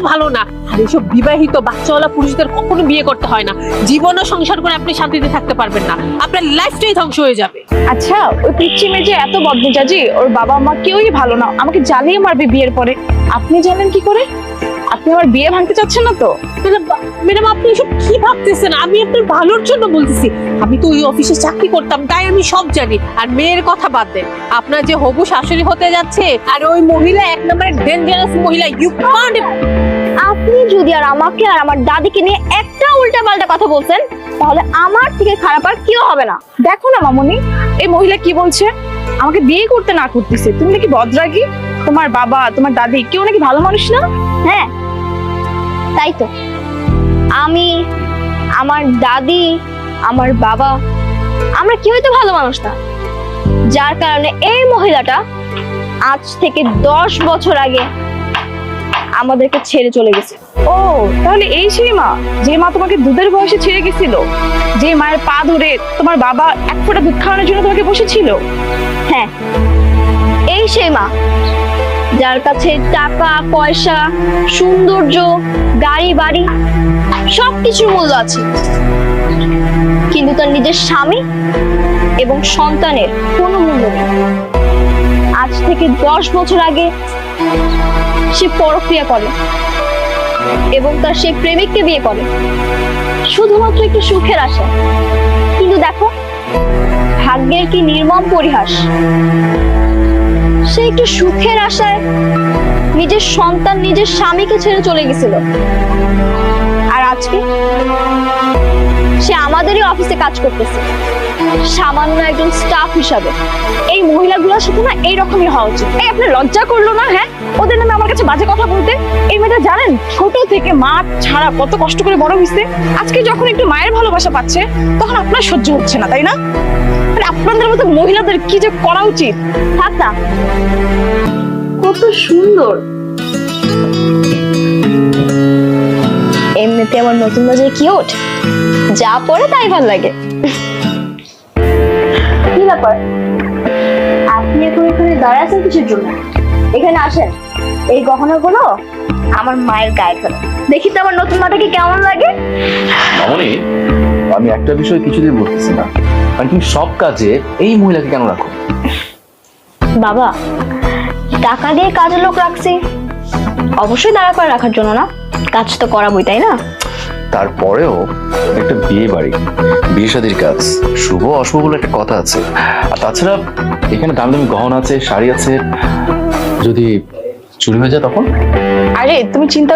ভালো না। আর এইসব বিবাহিত বাচ্চাওয়ালা পুরুষদের কখনো বিয়ে করতে হয় না। জীবনও সংসার করে আপনি শান্তিতে থাকতে পারবেন না। আপনার লাইফটাই ধ্বংস হয়ে যাবে। আচ্ছা ওই পিচ্ছি মেয়ে যে এত বদমেজাজি, ওর বাবা মা কেউই ভালো না। আমাকে জ্বালিয়ে মারবে বিয়ের পরে। আপনি জানেন কি করে? আপনি আমার বিয়ে ভাঙতে চাচ্ছেন না তো? ম্যাডাম আপনি এসব কি ভাবতেছেন? আমি আপনার ভালোর জন্য বলতেছি। আমি তো ওই অফিসে চাকরি করতাম তাই আমি সব জানি। আর মেয়ের কথা বাদ দেন। আপনার যে হবু শাশুড়ি হতে যাচ্ছে আর ওই মহিলা এক নম্বরের ডেঞ্জারাস মহিলা ইউ কান্ট আপনি যদি আর আমাকে আর আমার দাদিকে নিয়ে একটা উল্টা পাল্টা কথা বলছেন তাহলে আমার থেকে খারাপ আর কেউ হবে না। দেখো না মামনি এই মহিলা কি বলছে? আমাকে বিয়ে করতে না করতেছে। তুমি নাকি বদরাগী? তোমার বাবা তোমার দাদি কেউ নাকি ভালো মানুষ না? হ্যাঁ তাই তো। আমি আমার দাদি আমার বাবা আমরা কেউই তো ভালো মানুষ না। যার কারণে এই মহিলাটা আজ থেকে দশ বছর আগে আমাদেরকে ছেড়ে চলে গেছে। ও তাহলে এই সেই মা যে মা তোমাকে দুধের বয়সে ছেড়ে গেছিল যে মায়ের পা ধরে তোমার বাবা এক ফোঁটা দুধ খাওয়ানোর জন্য তোমাকে বসেছিল? হ্যাঁ এই সেই মা। যার কাছে টাকা, পয়সা, সৌন্দর্য, গাড়ি, বাড়ি, সবকিছুর মূল্য আছে। কিন্তু তার নিজের স্বামী এবং সন্তানের কোনো মূল্য নেই। আজ থেকে দশ বছর আগে সে পরক্রিয়া করে এবং তার সেই প্রেমিককে বিয়ে করে। শুধুমাত্র একটু সুখের আশা। কিন্তু দেখো, ভাগ্যের কি নির্মম পরিহাস। সে একটু সুখের আশায় নিজের সন্তান, নিজের স্বামীকে ছেড়ে চলে গেছিল? আর আজকে সে আমাদেরই অফিসে কাজ করতেছে। সামান্য একজন স্টাফ হিসাবে। এই মহিলাগুলোর সাথে না এইরকমই হওয়া উচিত। এই আপনার লজ্জা করল না হ্যাঁ? ওদের নামে আমার বাজে কথা বলতে? এই মেয়েটা জানেন, ছোট থেকে মা ছাড়া কত কষ্ট করে বড় হয়েছে আজকে যখন একটু মায়ের ভালোবাসা পাচ্ছে, তখন আপনার সহ্য হচ্ছে না, তাই না? মানে আপনাদের মতো মহিলাদের কি যে করা উচিত? না কত সুন্দর। এমনিতে আমার নতুন বাজার কিউট যা পরে তাই ভালো লাগে। কি ব্যাপার? আপনি এখন এখানে দাঁড়ায় আছেন কিসের জন্য? এখানে আসেন। এই গহনাগুলো আমার মায়ের গায়ে ফেলে দেখি তো আমার নতুন মাটাকে কেমন লাগে। মামনি আমি একটা বিষয় কিছুদিন বলতেছি না। মানে তুমি সব কাজে এই মহিলাকে কেন রাখো? বাবা টাকা দিয়ে কাজের লোক রাখছি। অবশ্যই দাঁড়া করে রাখার জন্য না। কাজ তো করাবই তাই না? তারপরেও একটা বিয়ে বাড়ি বিয়ে শাদির কাজ শুভ অশুভ বলে একটা কথা আছে। আর তাছাড়া এখানে দামি দামি গহনা আছে শাড়ি আছে যদি চুরি হয়ে যায় তখন? আরে তুমি চিন্তা